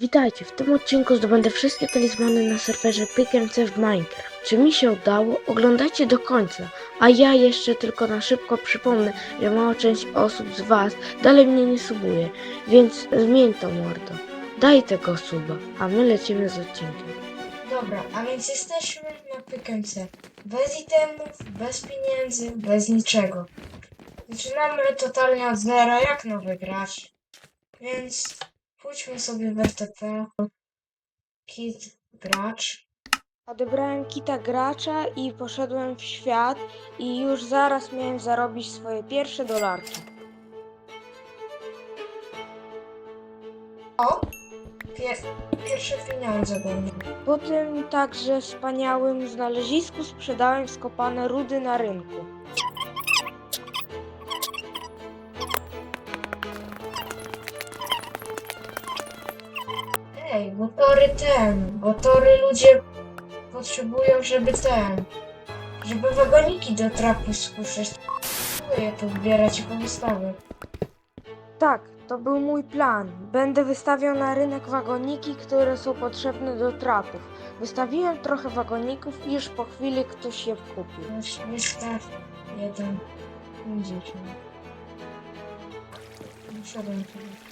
Witajcie, w tym odcinku zdobędę wszystkie talizmany na serwerze PickMC w Minecraft. Czy mi się udało? Oglądajcie do końca. A ja jeszcze tylko na szybko przypomnę, że mała część osób z Was dalej mnie nie subuje, więc zmień to mordo. Daj tego suba, a my lecimy z odcinkiem. Dobra, a więc jesteśmy na pykance. Bez itemów, bez pieniędzy, bez niczego. Zaczynamy totalnie od zera, jak nowy gracz. Więc pójdźmy sobie w RTP. Kit gracz. Odebrałem kita gracza i poszedłem w świat i już zaraz miałem zarobić swoje pierwsze dolarki. O! Pier pierwsze pieniądze będą. Po tym także wspaniałym znalezisku sprzedałem skopane rudy na rynku. Ej, bo tory ten, bo tory ludzie potrzebują, żeby ten, żeby wagoniki do trapu spuszczać. Je pozbierać i powystawiać. Tak, to był mój plan. Będę wystawiał na rynek wagoniki, które są potrzebne do trapów. Wystawiłem trochę wagoników i już po chwili ktoś je kupił. Już wystaw jeden. Widzicie. Wszedłem tu.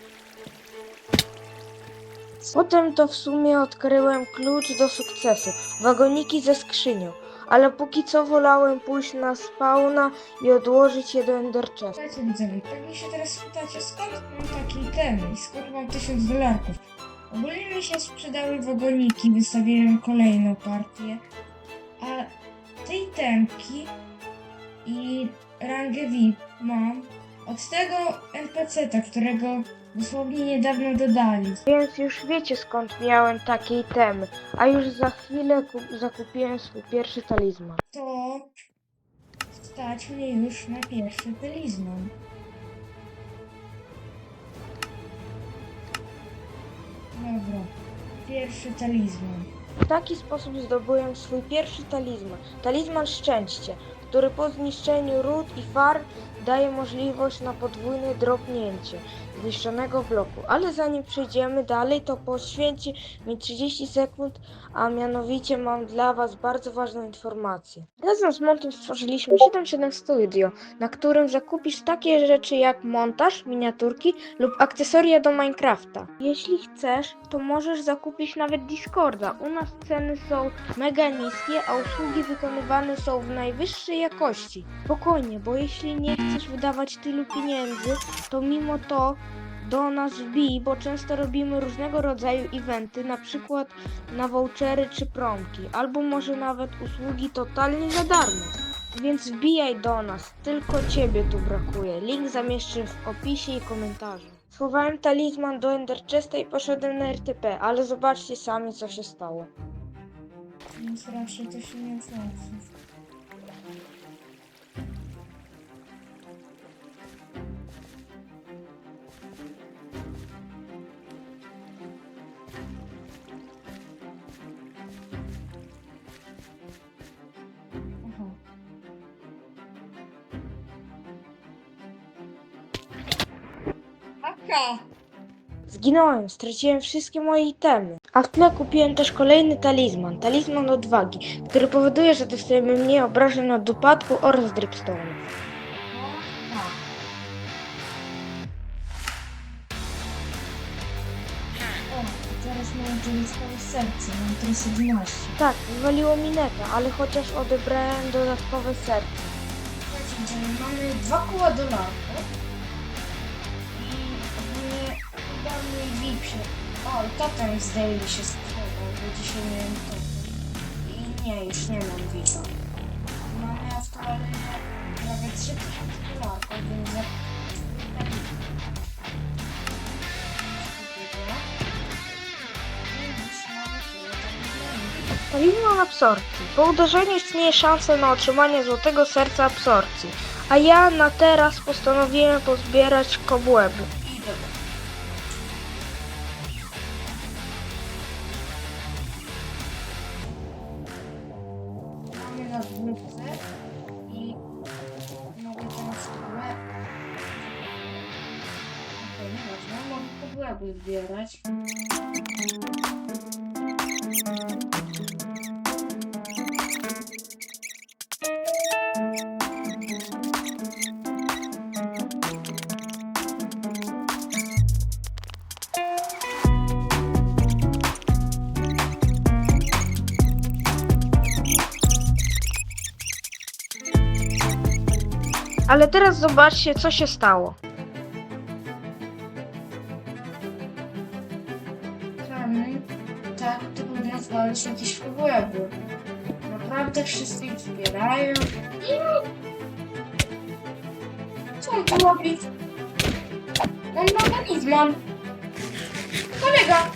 Potem to w sumie odkryłem klucz do sukcesu. Wagoniki ze skrzynią. Ale póki co wolałem pójść na spawna i odłożyć je do Ender Chesta. Słuchajcie widzowie, pewnie się teraz spytacie, skąd mam taki ten i skąd mam tysiąc dolarków. Ogólnie mi się sprzedały wagoniki, wystawiłem kolejną partię, a tej temki i rangę VIP mam od tego NPC-ta, którego dosłownie niedawno dodali. Więc już wiecie skąd miałem takie itemy. A już za chwilę kup- zakupiłem swój pierwszy talizman. To stać mnie już na pierwszy talizman. Dobra, pierwszy talizman. W taki sposób zdobyłem swój pierwszy talizman. Talizman szczęście, który po zniszczeniu ród i far daje możliwość na podwójne dropnięcie zniszczonego bloku. Ale zanim przejdziemy dalej, to poświęci mi 30 sekund, a mianowicie mam dla Was bardzo ważną informację. Razem z Montem stworzyliśmy 77 Studio, na którym zakupisz takie rzeczy jak montaż, miniaturki lub akcesoria do Minecrafta. Jeśli chcesz, to możesz zakupić nawet Discorda. U nas ceny są mega niskie, a usługi wykonywane są w najwyższej jakości. Spokojnie, bo jeśli nie chcesz wydawać tylu pieniędzy, to mimo to do nas wbij, bo często robimy różnego rodzaju eventy, na przykład na vouchery czy promki, albo może nawet usługi totalnie za darmo. Więc wbijaj do nas, tylko ciebie tu brakuje. Link zamieszczę w opisie i komentarzu. Schowałem talizman do Ender Chesta i poszedłem na RTP, ale zobaczcie sami co się stało. Więc raczej to się nie opłaca. Aka! Zginąłem, straciłem wszystkie moje itemy. A w tle kupiłem też kolejny talizman, talizman odwagi, który powoduje, że dostajemy mniej obrażeń od upadku oraz dripstone. O, teraz mam dziewięćkowe serce, mam teraz 11. Tak, wywaliło mi netę, ale chociaż odebrałem dodatkowe serce. Słuchajcie, mamy dwa koła i O, i totem z Daily się schował, bo dzisiaj miałem totem. I nie, już nie mam VIPa. Mamy aktualnie prawie 3000 dolarków, więc za... Talizman absorpcji. Po uderzeniu istnieje szansa na otrzymanie złotego serca absorpcji. A ja na teraz postanowiłem pozbierać kobłęby. by zbierać. Ale teraz zobaczcie, co się stało. Znaleźć jakieś problemy. Naprawdę wszyscy ich zbierają. Co on tu robi? On ma talizman. Kolega!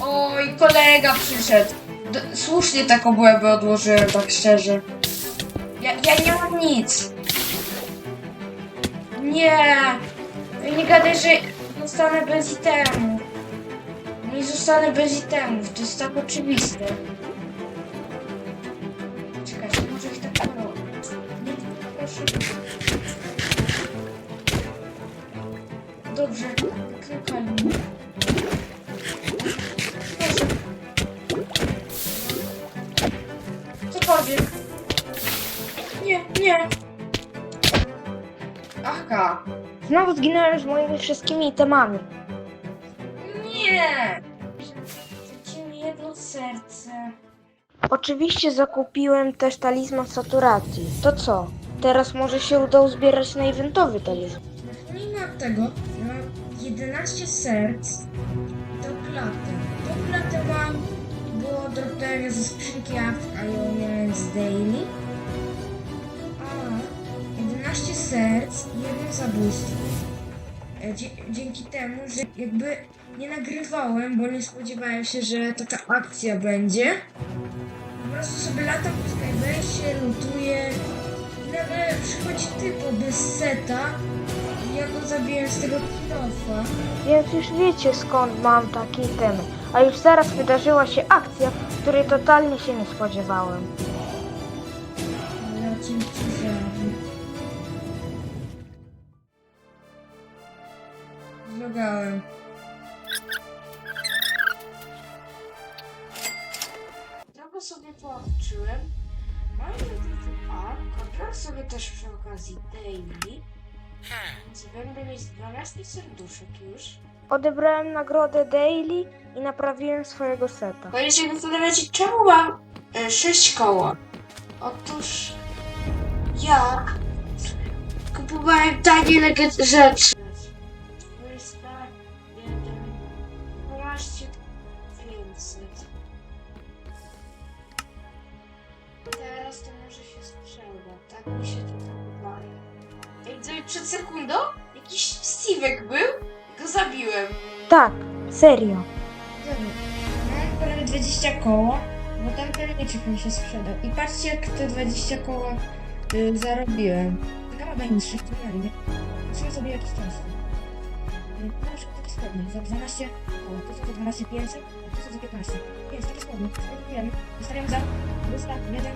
Oj, kolega przyszedł. D- słusznie tak obłęby odłożyłem, tak szczerze. Ja, ja nie mam nic. Nie! Nie gadaj, że zostanę bez itemu. Nie zostanę bez itemów, to jest tak oczywiste. Czekajcie, może ich tak. Nie, proszę. Dobrze, klikaj mnie. Proszę. Cokolwiek. Nie, nie. Aha. Znowu zginąłem z moimi wszystkimi itemami. Nie! Straciłem jedno serce. Oczywiście zakupiłem też talizman saturacji. To co? Teraz może się uda uzbierać na eventowy talizman. Nie mam tego. Mam 11 serc do klaty. Do klaty mam, bo dropnąłem ze skrzynki Aft, a ją miałem z daily. A 11 serc i jedno zabójstwo. E, dzie- dzięki temu, że jakby nie nagrywałem, bo nie spodziewałem się, że taka akcja będzie. Po prostu sobie latam po Skybase'ie, lutuję. Nagle przychodzi typo bez seta i ja go zabiłem z tego kilofa. Więc już wiecie skąd mam takie itemy. A już zaraz wydarzyła się akcja, której totalnie się nie spodziewałem. Zlogałem. Sobie połączyłem. Mam jeden ark, a biorę sobie też przy okazji daily. Więc będę mieć 12 serduszek już. Odebrałem nagrodę Daily i naprawiłem swojego seta. Bo się zastanawiacie, czemu mam 6 koła? Otóż ja kupowałem tanie rzeczy. Tak, serio. Mam prawie 20 koła, bo tam ten mieczek mi się sprzedał. I patrzcie, jak te 20 koła y, zarobiłem. Taka najniższych tuneli, nie? Musimy sobie jakiś czas. Y, Na przykład taki spodnie za 12 koła, to są za 12 500, to są za 15. Więc takie spodnie, kupujemy, wystawiam za 200, 1, 15,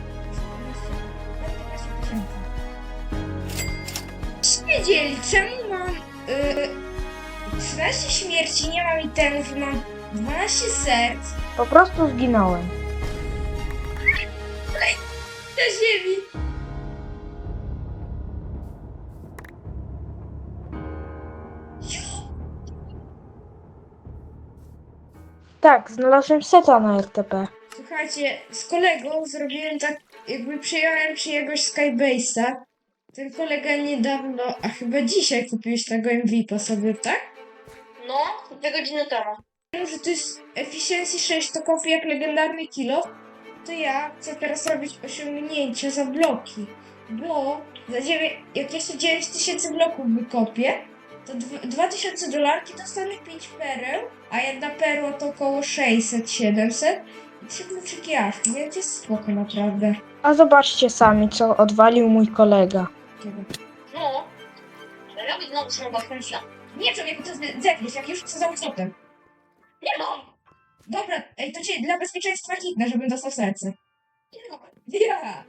nawet 15 tysięcy. Wiedzieli, czemu mam y, 13 śmierci, nie mam itemów mam 12 serc Po prostu zginąłem. na ziemi. Tak, znalazłem seta na RTP. Słuchajcie, z kolegą zrobiłem tak, jakby przyjąłem czyjegoś Skybase'a. Ten kolega niedawno, a chyba dzisiaj kupiłeś tego MVP sobie, tak? No, dwie godziny temu. Wiem, że to jest Efficiency 6, to kopię jak legendarny kilo. To ja chcę teraz robić osiągnięcia za bloki. Bo za 9, jak jeszcze 9000 bloków wykopię, to dw- 2000 dolarki dostanę 5 pereł, a jedna perła to około 600-700 i 3 kluczyki aż, więc jest spoko naprawdę. A zobaczcie sami, co odwalił mój kolega. No. Robi znowu myśla. Nie, człowieku, to jest zepniesz, jak już co za ustotem. Nie no. Dobra, ej, to cię dla bezpieczeństwa hitnę, żebym dostał serce. Nie no. Ja!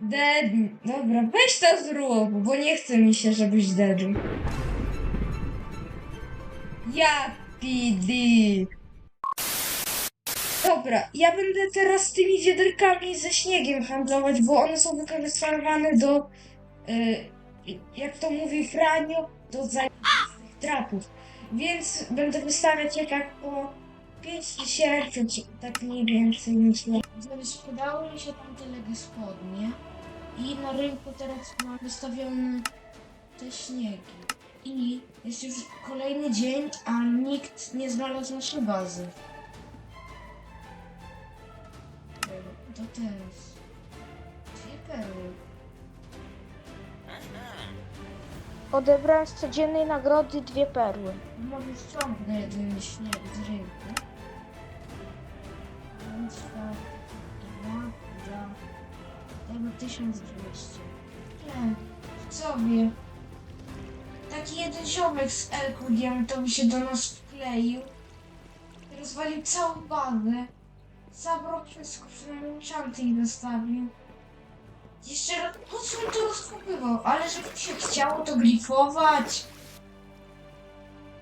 Dead. Dobra, weź to zrób, bo nie chce mi się, żebyś dead. Ja PD. Dobra, ja będę teraz tymi wiaderkami ze śniegiem handlować, bo one są wykorzystywane do, y, jak to mówi Franio, do zajebistych trapów. Więc będę wystawiać je tak po 5 tysięcy, tak mniej więcej myślę. Udało mi się tam te legi spodnie I na rynku teraz mam wystawione te śniegi. I jest już kolejny dzień, a nikt nie znalazł naszej bazy. To teraz. Dwie perły. Odebrałem z codziennej nagrody dwie perły. Może ściągnę jeden śnieg z rynku. Więc dwa, tego 1200. Nie, co wie. Taki jeden ziomek z Elku diamentowy się do nas wkleił. Rozwalił całą bazę. Zabrał wszystko, przynajmniej enchanty i dostawił. Jeszcze raz, po co on to rozkopywał? Ale żeby mi się chciało to glifować.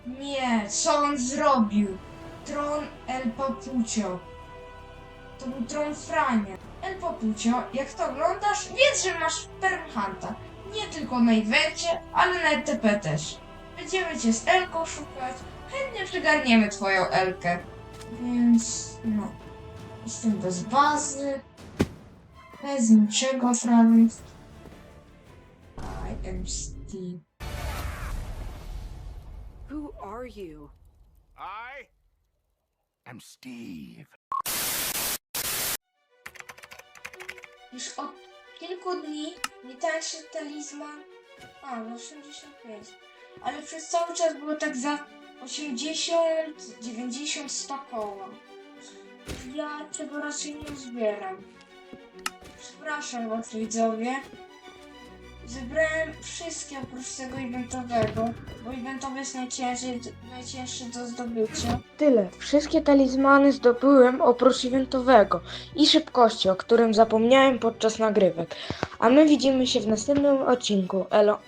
Nie, co on zrobił? Tron El Papucio. To był tron Frania. El Papucio, jak to oglądasz, wiedz, że masz Permhanta. Nie tylko na evencie, ale na ETP też. Będziemy cię z Elką szukać. Chętnie przygarniemy twoją Elkę. Więc, no. Jestem bez bazy. Bez niczego prawie. I am Steve. Who are you? I am Steve. Już od kilku dni nie tańszy talizman. A, no 85. Ale przez cały czas było tak za 80, 90, 100 koła. Ja tego raczej nie zbieram. Przepraszam was widzowie. Zebrałem wszystkie oprócz tego eventowego, bo eventowy jest najcięższy, najcięższy do zdobycia. Tyle. Wszystkie talizmany zdobyłem oprócz eventowego i szybkości, o którym zapomniałem podczas nagrywek. A my widzimy się w następnym odcinku. Elo.